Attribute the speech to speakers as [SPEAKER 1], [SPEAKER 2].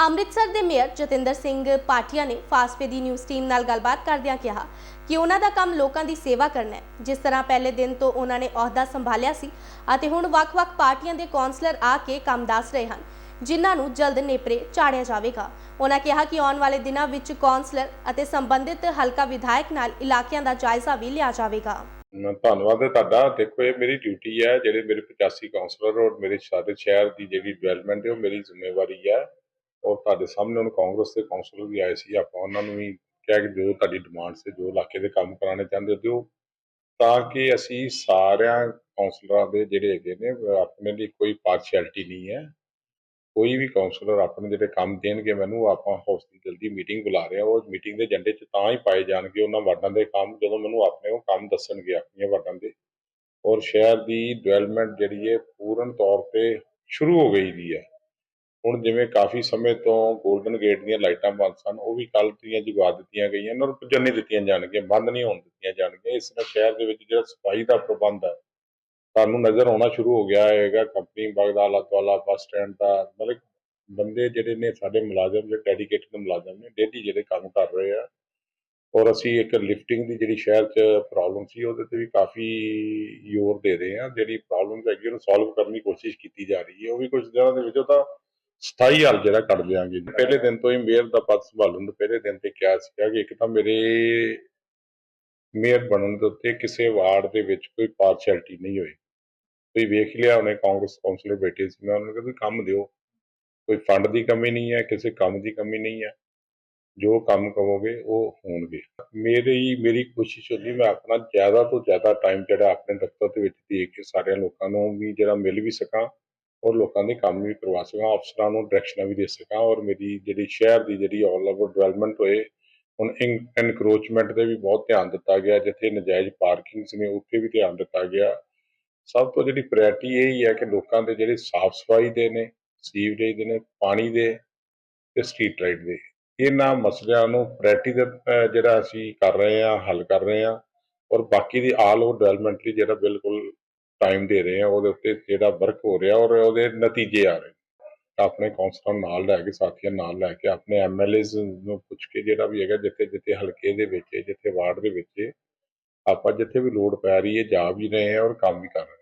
[SPEAKER 1] ਅੰਮ੍ਰਿਤਸਰ ਦੇ ਮੇਅਰ ਜਤਿੰਦਰ ਸਿੰਘ ਪਾਟਿਆ ਨੇ ਫਾਸਟਵੇ ਦੀ news team ਨਾਲ ਗੱਲਬਾਤ ਕਰਦਿਆਂ ਕਿਹਾ ਕਿ ਉਹਨਾਂ ਦਾ ਕੰਮ ਲੋਕਾਂ ਦੀ ਸੇਵਾ ਕਰਨਾ ਹੈ। ਜਿਸ ਤਰ੍ਹਾਂ ਪਹਿਲੇ ਦਿਨ ਤੋਂ ਉਹਨਾਂ ਨੇ ਅਹੁਦਾ ਸੰਭਾਲਿਆ ਸੀ ਅਤੇ ਹੁਣ ਵੱਖ-ਵੱਖ ਪਾਰਟੀਆਂ ਦੇ ਕੌਂਸਲਰ ਆ ਕੇ ਕੰਮ ਦੱਸ ਰਹੇ ਹਨ, ਜਿਨ੍ਹਾਂ ਨੂੰ ਜਲਦ ਨੇਪਰੇ ਚਾੜਿਆ ਜਾਵੇਗਾ। ਉਹਨਾਂ ਕਿਹਾ ਕਿ ਆਉਣ ਵਾਲੇ ਦਿਨਾਂ ਵਿੱਚ ਕੌਂਸਲਰ ਅਤੇ ਸੰਬੰਧਿਤ ਹਲਕਾ ਵਿਧਾਇਕ ਨਾਲ ਇਲਾਕਿਆਂ ਦਾ ਜਾਇਜ਼ਾ ਵੀ ਲਿਆ ਜਾਵੇਗਾ।
[SPEAKER 2] ਮੈਂ ਧੰਨਵਾਦ ਹੈ ਤੁਹਾਡਾ। ਦੇਖੋ, ਇਹ ਮੇਰੀ ਡਿਊਟੀ ਹੈ, ਜਿਹੜੇ ਮੇਰੇ 85 ਕਾਉਂਸਲਰ ਔਰ ਮੇਰੇ ਸਾਰੇ ਸ਼ਹਿਰ ਦੀ ਜਿਹੜੀ ਡਿਵੈਲਪਮੈਂਟ ਹੈ, ਉਹ ਮੇਰੀ ਜ਼ਿੰਮੇਵਾਰੀ ਹੈ। ਔਰ ਤੁਹਾਡੇ ਸਾਹਮਣੇ ਹੁਣ ਕਾਂਗਰਸ ਦੇ ਕਾਉਂਸਲਰ ਵੀ ਆਏ ਸੀ, ਆਪਾਂ ਉਹਨਾਂ ਨੂੰ ਵੀ ਕਿਹਾ ਕਿ ਜੋ ਤੁਹਾਡੀ ਡਿਮਾਂਡ ਸੀ, ਜੋ ਇਲਾਕੇ ਦੇ ਕੰਮ ਕਰਾਉਣੇ ਚਾਹੁੰਦੇ ਹੋ ਦਿਓ, ਤਾਂ ਕਿ ਅਸੀਂ ਸਾਰਿਆਂ ਕਾਉਂਸਲਰਾਂ ਦੇ ਜਿਹੜੇ ਹੈਗੇ ਨੇ ਆਪਣੇ ਲਈ ਕੋਈ ਪਾਰਸ਼ੈਲਿਟੀ ਨਹੀਂ ਹੈ। ਕੋਈ ਵੀ ਕਾਉਂਸਲਰ ਆਪਣੇ ਜਿਹੜੇ ਕੰਮ ਦੇਣਗੇ ਮੈਨੂੰ, ਆਪਾਂ ਹਾਊਸ ਦੀ ਮੀਟਿੰਗ ਬੁਲਾ ਰਹੇ ਹਾਂ। ਉਹ ਮੀਟਿੰਗ ਦੇ ਏਜੰਡੇ 'ਚ ਤਾਂ ਹੀ ਪਾਏ ਜਾਣਗੇ ਉਹਨਾਂ ਵਾਰਡਾਂ ਦੇ ਕੰਮ, ਜਦੋਂ ਮੈਨੂੰ ਆਪਣੇ ਉਹ ਕੰਮ ਦੱਸਣਗੇ ਆਪਣੀਆਂ ਵਾਰਡਾਂ ਦੇ। ਔਰ ਸ਼ਹਿਰ ਦੀ ਡਿਵੈਲਪਮੈਂਟ ਜਿਹੜੀ ਹੈ, ਪੂਰਨ ਤੌਰ ਤੇ ਸ਼ੁਰੂ ਹੋ ਗਈ ਦੀ ਹੈ। ਹੁਣ ਜਿਵੇਂ ਕਾਫੀ ਸਮੇਂ ਤੋਂ ਗੋਲਡਨ ਗੇਟ ਦੀਆਂ ਲਾਈਟਾਂ ਬੰਦ ਸਨ, ਉਹ ਵੀ ਕੱਲ ਦੀਆਂ ਜਗਾ ਦਿੱਤੀਆਂ ਗਈਆਂ ਉਹਨਾਂ ਨੂੰ ਨਹੀਂ ਦਿੱਤੀਆਂ ਜਾਣਗੀਆਂ, ਬੰਦ ਨਹੀਂ ਹੋਣ ਦਿੱਤੀਆਂ ਜਾਣਗੀਆਂ। ਇਸ ਨਾਲ ਸ਼ਹਿਰ ਦੇ ਵਿੱਚ ਜਿਹੜਾ ਸਫ਼ਾਈ ਦਾ ਪ੍ਰਬੰਧ ਹੈ, ਤੁਹਾਨੂੰ ਨਜ਼ਰ ਆਉਣਾ ਸ਼ੁਰੂ ਹੋ ਗਿਆ ਹੈਗਾ ਕੰਪਨੀ ਬਗਦਾਲਾ ਤਵਾਲਾ ਬੱਸ ਸਟੈਂਡ ਦਾ ਮਤਲਬ ਬੰਦੇ ਜਿਹੜੇ ਨੇ ਸਾਡੇ ਮੁਲਾਜ਼ਮ, ਜਿਹੜੇ ਡੈਡੀਕੇਟਿਡ ਮੁਲਾਜ਼ਮ ਨੇ ਡੇਲੀ ਜਿਹੜੇ ਕੰਮ ਕਰ ਰਹੇ ਆ। ਔਰ ਅਸੀਂ ਇੱਕ ਲਿਫਟਿੰਗ ਦੀ ਜਿਹੜੀ ਸ਼ਹਿਰ 'ਚ ਪ੍ਰੋਬਲਮ ਸੀ, ਉਹਦੇ ਤੇ ਵੀ ਕਾਫੀ ਯੋਰ ਦੇ ਰਹੇ ਆ। ਜਿਹੜੀ ਪ੍ਰੋਬਲਮ ਹੈਗੀ ਉਹਨੂੰ ਸੋਲਵ ਕਰਨ ਦੀ ਕੋਸ਼ਿਸ਼ ਕੀਤੀ ਜਾ ਰਹੀ ਹੈ। ਉਹ ਵੀ ਕੁਝ ਦਿਨਾਂ ਦੇ ਵਿੱਚ ਉਹ ਤਾਂ 27000 ਜਿਹੜਾ ਕੱਢ ਦਿਆਂਗੇ ਪਹਿਲੇ ਦਿਨ ਤੋਂ ਹੀ ਮੇਅਰ ਦਾ ਪਦ ਸੰਭਾਲਣ ਤੋਂ ਪਹਿਲੇ ਦਿਨ ਤੇ ਕਿਹਾ ਸੀਗਾ ਕਿ ਇੱਕ ਤਾਂ ਮੇਰੇ ਮੇਅਰ ਬਣਨ ਦੇ ਉੱਤੇ ਕਿਸੇ ਵਾਰਡ ਦੇ ਵਿੱਚ ਕੋਈ ਪਾਰਸ਼ੈਲਿਟੀ ਨਹੀਂ ਹੋਈ। ਤੁਸੀਂ ਵੇਖ ਲਿਆ, ਉਹਨੇ ਕਾਂਗਰਸ ਕਾਉਂਸਲਰ ਬੈਠੇ ਸੀ, ਮੈਂ ਉਹਨਾਂ ਨੂੰ ਕਿਹਾ ਵੀ ਕੰਮ ਦਿਓ। ਕੋਈ ਫੰਡ ਦੀ ਕਮੀ ਨਹੀਂ ਹੈ, ਕਿਸੇ ਕੰਮ ਦੀ ਕਮੀ ਨਹੀਂ ਹੈ। ਜੋ ਕੰਮ ਕਹੋਗੇ, ਉਹ ਹੋਣਗੇ। ਮੇਰੀ ਮੇਰੀ ਕੋਸ਼ਿਸ਼ ਹੁੰਦੀ ਮੈਂ ਆਪਣਾ ਜ਼ਿਆਦਾ ਤੋਂ ਜ਼ਿਆਦਾ ਟਾਈਮ ਜਿਹੜਾ ਆਪਣੇ ਦਫ਼ਤਰ ਦੇ ਵਿੱਚ ਦੇ ਕੇ ਸਾਰਿਆਂ ਲੋਕਾਂ ਨੂੰ ਵੀ ਜਿਹੜਾ ਮਿਲ ਵੀ ਸਕਾਂ। ਔਰ ਲੋਕਾਂ ਦੇ ਕੰਮ ਵੀ ਕਰਵਾ ਸਕਾਂ, ਅਫਸਰਾਂ ਨੂੰ ਡਾਇਰੈਕਸ਼ਨਾਂ ਵੀ ਦੇ ਸਕਾਂ ਔਰ ਮੇਰੀ ਜਿਹੜੀ ਸ਼ਹਿਰ ਦੀ ਜਿਹੜੀ ਆਲ ਓਵਰ ਡਿਵੈਲਪਮੈਂਟ ਹੋਏ, ਹੁਣ ਇਨਕਰੋਚਮੈਂਟ ਤੇ ਵੀ ਬਹੁਤ ਧਿਆਨ ਦਿੱਤਾ ਗਿਆ, ਜਿੱਥੇ ਨਜਾਇਜ਼ ਪਾਰਕਿੰਗਸ ਨੇ, ਉੱਥੇ ਵੀ ਧਿਆਨ ਦਿੱਤਾ ਗਿਆ। ਸਭ ਤੋਂ ਜਿਹੜੀ ਪ੍ਰਾਇੋਰਟੀ ਇਹ ਹੀ ਹੈ ਕਿ ਲੋਕਾਂ ਦੇ ਜਿਹੜੇ ਸਾਫ਼ ਸਫ਼ਾਈ ਦੇ ਨੇ ਸੀਵਰੇਜ ਦੇ ਨੇ, ਪਾਣੀ ਦੇ ਤੇ ਸਟਰੀਟ ਲਾਈਟ ਦੇ। ਇਹਨਾਂ ਮਸਲਿਆਂ ਨੂੰ ਪ੍ਰਾਇੋਰਟੀ ਦਾ ਜਿਹੜਾ ਅਸੀਂ ਕਰ ਰਹੇ ਹਾਂ, ਹੱਲ ਕਰ ਰਹੇ ਹਾਂ ਔਰ ਬਾਕੀ ਦੀ ਆਲ ਓਵਰ ਡਿਵੈਲਪਮੈਂਟ ਲਈ ਜਿਹੜਾ ਬਿਲਕੁਲ ਟਾਈਮ ਦੇ ਰਹੇ ਹਾਂ ਉਹਦੇ ਉੱਤੇ ਜਿਹੜਾ ਵਰਕ ਹੋ ਰਿਹਾ ਔਰ ਉਹਦੇ ਨਤੀਜੇ ਆ ਰਹੇ। ਆਪਣੇ ਕੌਂਸਲਰ ਨਾਲ ਲੈ ਕੇ, ਸਾਥੀਆਂ ਨਾਲ ਲੈ ਕੇ, ਆਪਣੇ ਐਮਐਲਏਜ਼ ਨੂੰ ਪੁੱਛ ਕੇ ਜਿਹੜਾ ਵੀ ਹੈਗਾ, ਜਿੱਥੇ ਜਿੱਥੇ ਹਲਕੇ ਦੇ ਵਿੱਚ ਜਿੱਥੇ ਵਾਰਡ ਦੇ ਵਿੱਚ ਆਪਾਂ ਜਿੱਥੇ ਵੀ ਲੋੜ ਪੈ ਰਹੀ ਹੈ, ਜਾ ਵੀ ਰਹੇ ਹਾਂ ਔਰ ਕੰਮ ਵੀ ਕਰ ਰਹੇ